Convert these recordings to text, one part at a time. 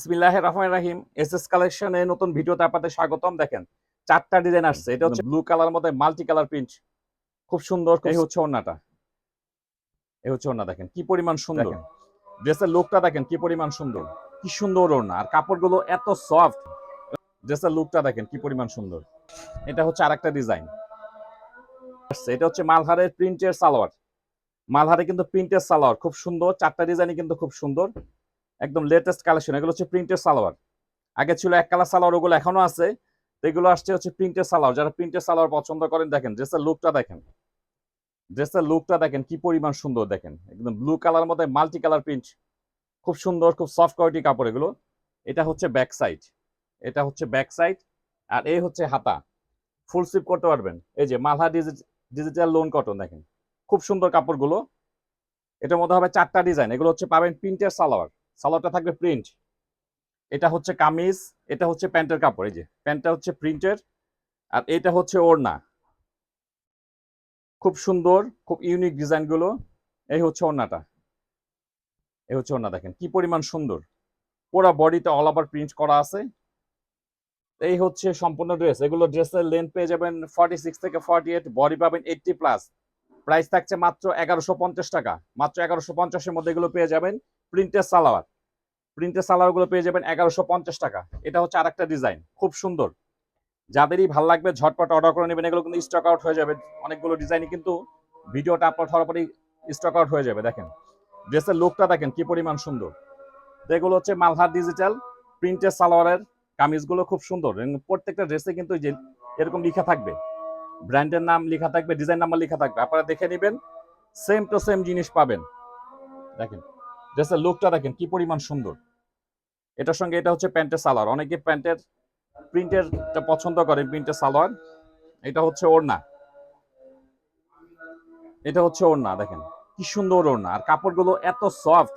বিসমিল্লাহ রহমান রাহিম। S S কালেকশনে নতুন ভিডিওতে আপনাদের স্বাগতম। দেখেন চারটা ডিজাইন আসছে। এটা হচ্ছে ব্লু কালার মধ্যে মাল্টি কালার প্রিন্ট খুব সুন্দর এই হচ্ছে ওড়নাটা। এই হচ্ছে ওড়না দেখেন কি পরিমাণ সুন্দর। ড্রেসের লুকটা দেখেন কি পরিমাণ সুন্দর। কি সুন্দর ওড়না। আর কাপড়গুলো এত সফট ড্রেসের লুকটা দেখেন কি পরিমাণ সুন্দর। এটা হচ্ছে আরেকটা ডিজাইন এটা হচ্ছে মালহারের প্রিন্টের সালোয়ার। মালহারে কিন্তু প্রিন্টের সালোয়ার। খুব সুন্দর। চারটা ডিজাইনই কিন্তু খুব সুন্দর। একদম লেটেস্ট কালেকশন এগুলো হচ্ছে প্রিন্টের সালোয়ার। আগে ছিল এক কালার সালোয়ার, ওগুলো এখনও আছে। এগুলো আসছে হচ্ছে প্রিন্টের সালোয়ার। যারা প্রিন্টের সালোয়ার পছন্দ করেন, দেখেন ড্রেসের লুকটা দেখেন। ড্রেসের লুকটা দেখেন, কি পরিমাণ সুন্দর দেখেন। একদম ব্লু কালার মধ্যে মাল্টি কালার প্রিন্ট খুব সুন্দর, খুব সফট কোয়ালিটি কাপড় এগুলো। এটা হচ্ছে ব্যাক সাইড এটা হচ্ছে ব্যাক সাইড আর এই হচ্ছে হাতা। ফুল স্লিপ করতে পারবেন। এই যে মালহা ডিজিটাল লোন কটন দেখেন। খুব সুন্দর কাপড়গুলো। এটার মধ্যে হবে চারটা ডিজাইন এগুলো হচ্ছে পাবেন প্রিন্টের সালোয়ার। সালোয়ারটা থাকবে প্রিন্ট এটা হচ্ছে কামিজ, এটা হচ্ছে প্যান্টের কাপড়, এই যে। প্যান্টটা হচ্ছে প্রিন্টের আর এটা হচ্ছে ওড়না। খুব সুন্দর, খুব ইউনিক ডিজাইনগুলো এই হচ্ছে ওড়নাটা। এই হচ্ছে ওড়না, দেখেন, কি পরিমাণ সুন্দর। পুরো বডিতে অল ওভার প্রিন্ট করা আছে। এই হচ্ছে সম্পূর্ণ ড্রেস এগুলো ড্রেসের লেন্থ পেয়ে যাবেন ফর্টি সিক্স থেকে ফর্টি এইট বডি পাবেন এইটটি প্লাস প্রাইস থাকছে মাত্র এগারোশো পঞ্চাশ টাকা। মাত্র এগারোশো পঞ্চাশের মধ্যে এগুলো পেয়ে যাবেন প্রিন্টের সালোয়ার। প্রিন্টের সালোয়ারগুলো পেয়ে যাবেন এগারোশো পঞ্চাশ টাকা। এটা হচ্ছে আরেকটা ডিজাইন খুব সুন্দর। যাদেরই ভালো লাগবে ঝটপট অর্ডার করে নেবেন, এগুলো কিন্তু স্টক আউট হয়ে যাবে। অনেকগুলো ডিজাইনই কিন্তু ভিডিওটা আপলোড হওয়ার পরেই স্টক আউট হয়ে যাবে, দেখেন। ড্রেসের লুকটা দেখেন, কি পরিমাণ সুন্দর। তো এগুলো হচ্ছে মালহার ডিজিটাল প্রিন্টের সালোয়ারের কামিজগুলো খুব সুন্দর। প্রত্যেকটা ড্রেসে কিন্তু যে এরকম লেখা থাকবে। ব্র্যান্ডের নাম লেখা থাকবে ডিজাইন নাম্বার লেখা থাকবে। আপনারা দেখে নেবেন সেম টু সেম জিনিস পাবেন। দেখেন ড্রেসের লুকটা দেখেন, কি পরিমাণ সুন্দর। এটার সঙ্গে এটা হচ্ছে প্যান্টের সালোয়ার। অনেকে প্যান্টের প্রিন্টেরটা পছন্দ করেন প্রিন্টের সালোয়ার। এটা হচ্ছে ওড়না। এটা হচ্ছে ওড়না, দেখেন। কি সুন্দর ওড়না। আর কাপড়গুলো এত সফট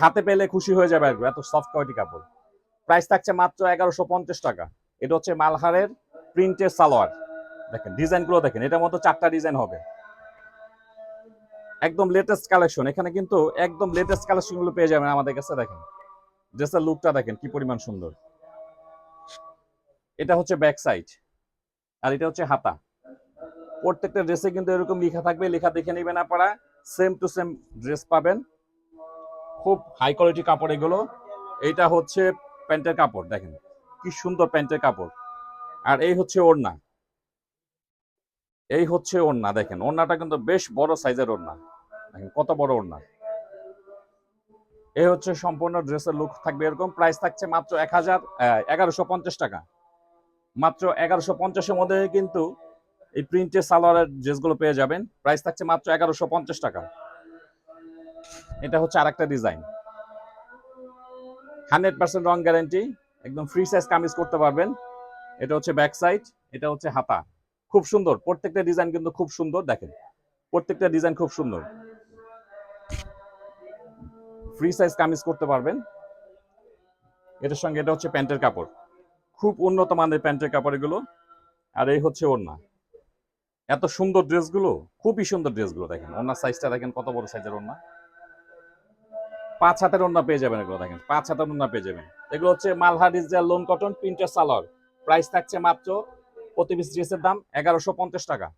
হাতে পেলে খুশি হয়ে যাবে এত সফট কোয়ালিটি কাপড়। প্রাইস থাকছে মাত্র এগারোশো পঞ্চাশ টাকা। এটা হচ্ছে মালহারের প্রিন্টের সালোয়ার। দেখেন, ডিজাইনগুলো দেখেন, এটার মতো চারটা ডিজাইন হবে। একদম লেটেস্ট কালেকশন এখানে কিন্তু একদম লেটেস্ট কালেকশনগুলো পেয়ে যাবেন আমাদের কাছে, দেখেন। ড্রেসের লুকটা দেখেন, কি পরিমাণ সুন্দর। এটা হচ্ছে ব্যাক সাইড আর এটা হচ্ছে হাতা। প্রত্যেকটা ড্রেসে কিন্তু এরকম লেখা থাকবে, লেখা দেখে নেবেন আপনারা। সেম টু সেম ড্রেস পাবেন। খুব হাই কোয়ালিটি কাপড় এগুলো। এইটা হচ্ছে প্যান্টের কাপড়, দেখেন। কি সুন্দর প্যান্টের কাপড়। আর এই হচ্ছে ওড়না। এই হচ্ছে ওড়না, দেখেন। ওড়নাটা কিন্তু বেশ বড় সাইজের ওড়না। দেখেন, কত বড় ওড়না। এই হচ্ছে সম্পূর্ণ ড্রেসের লুক থাকবে এরকম। প্রাইস থাকছে মাত্র এক হাজার এগারোশো পঞ্চাশ টাকা। মাত্র এগারোশো পঞ্চাশের মধ্যে কিন্তু এই প্রিন্টের সালোয়ারের ড্রেসগুলো পেয়ে যাবেন। প্রাইস থাকছে মাত্র এগারোশো পঞ্চাশ টাকা। এটা হচ্ছে আর একটা ডিজাইন হান্ড্রেড পার্সেন্ট রং গ্যারেন্টি একদম ফ্রি সাইজ কামিজ করতে পারবেন। এটা হচ্ছে ব্যাক সাইড এটা হচ্ছে হাতা। খুব সুন্দর। প্রত্যেকটা ডিজাইন কিন্তু খুব সুন্দর, দেখেন। প্রত্যেকটা ডিজাইন খুব সুন্দর। ফ্রি সাইজ কামিজ করতে পারবেন। এটার সঙ্গে এটা হচ্ছে প্যান্টের কাপড়। খুব উন্নত মানের প্যান্টের কাপড় এগুলো। আর এই হচ্ছে ওড়না। এত সুন্দর ড্রেসগুলো, খুবই সুন্দর ড্রেসগুলো দেখেন। ওনার সাইজটা দেখেন কত বড় সাইজের ওড়না। পাঁচ হাতের ওড়না পেয়ে যাবেন এগুলো দেখেন। পাঁচ হাতের ওড়না পেয়ে যাবেন। এগুলো হচ্ছে মালহা digital lawn cotton printer salwar price থাকছে মাত্র প্রতি পিস ড্রেসের দাম এগারোশো পঞ্চাশ টাকা।